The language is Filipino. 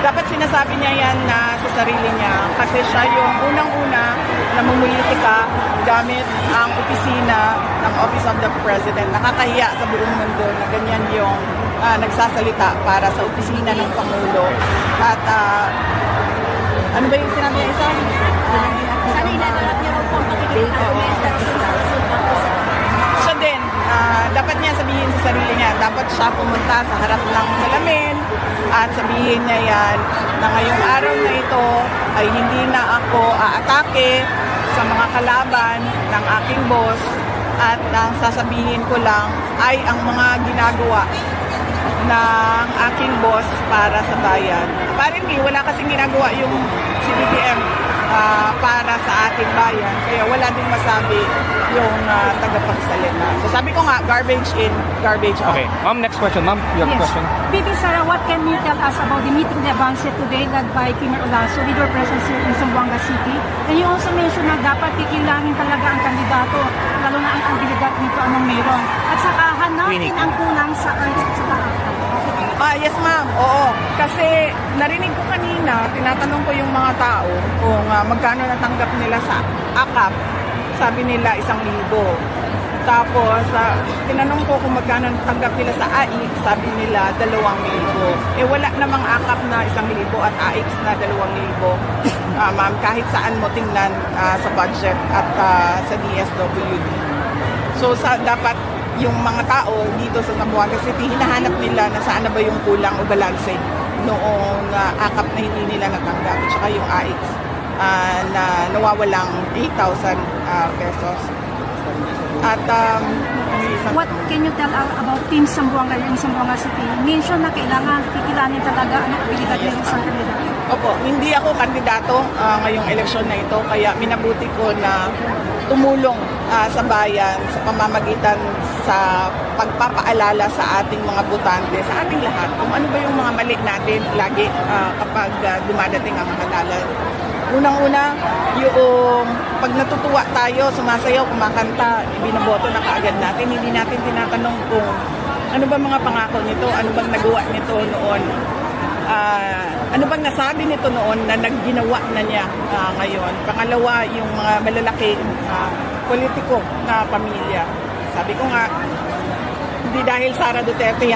Dapat sinasabi niya yan na sa sarili niya kasi siya yung unang-una gamit ang opisina ng Office of the President. Nakakahiya sa buong mundo na ganyan yung ah, nagsasalita para sa opisina ng Pangulo. At ah, ano ba yung sinabi niya isa? Sana up niyo raw po ang siya din, ah, dapat niya sabihin sa sarili niya, dapat siya pumunta sa harap ng salamin at sabihin niya yan na ngayong araw na ito ay hindi na ako aatake sa mga kalaban ng aking boss at ang sasabihin ko lang ay ang mga ginagawa ng aking boss para sa bayan. Apparently, wala kasing ginagawa yung CBTM ah, para sa ating bayan. Kaya wala din masabi yung ah, tagapagsalita. So sabi ko nga, garbage in, garbage out. Okay, ma'am, next question. Ma'am, you have a Yes. question? Bibi Sara, what can you tell us about the meeting de avance today led by Premier Olaso with your presence here in Zamboanga City? And you also mentioned na dapat kikilangin talaga ang kandidato, lalo na ang abilidad nito anong meron. At saka hanapin Winnie. ang kulang sa arts at saka Ah, yes ma'am, oo. Kasi narinig ko kanina, tinatanong ko yung mga tao kung ah, magkano natanggap nila sa AKAP. Sabi nila isang libo. Tapos, ah, tinanong ko kung magkano natanggap nila sa AIC, sabi nila dalawang libo. Eh wala namang AKAP na isang libo at AIC na dalawang libo. Ah, ma'am, kahit saan mo tingnan ah, sa budget at ah, sa DSWD. So sa dapat yung mga tao dito sa Zamboanga City, hinahanap nila na saan na ba yung kulang o balanse noong uh, akap na hindi nila natanggap. At saka yung AX ah, na nawawalang 8,000 ah, pesos. At um, What can you tell about Team Zamboanga in Zamboanga City? Mention na kailangan kikilangin talaga ang abilidad ng isang kandidato. Opo, hindi ako kandidato ah, ngayong eleksyon na ito kaya minabuti ko na tumulong ah, sa bayan sa pamamagitan sa pagpapaalala sa ating mga botante, sa ating lahat, kung ano ba yung mga mali natin lagi ah, kapag ah, dumadating ang halalan. Unang-una, yung pag natutuwa tayo, sumasayaw, kumakanta, binoboto na kaagad natin, hindi natin tinatanong kung ano ba mga pangako nito, ano bang nagawa nito noon Ah, ano bang nasabi nito noon na nagginawa na niya ah, ngayon? Pangalawa, yung mga malalaki ah, politiko na pamilya. Sabi ko nga, hindi dahil Sara Duterte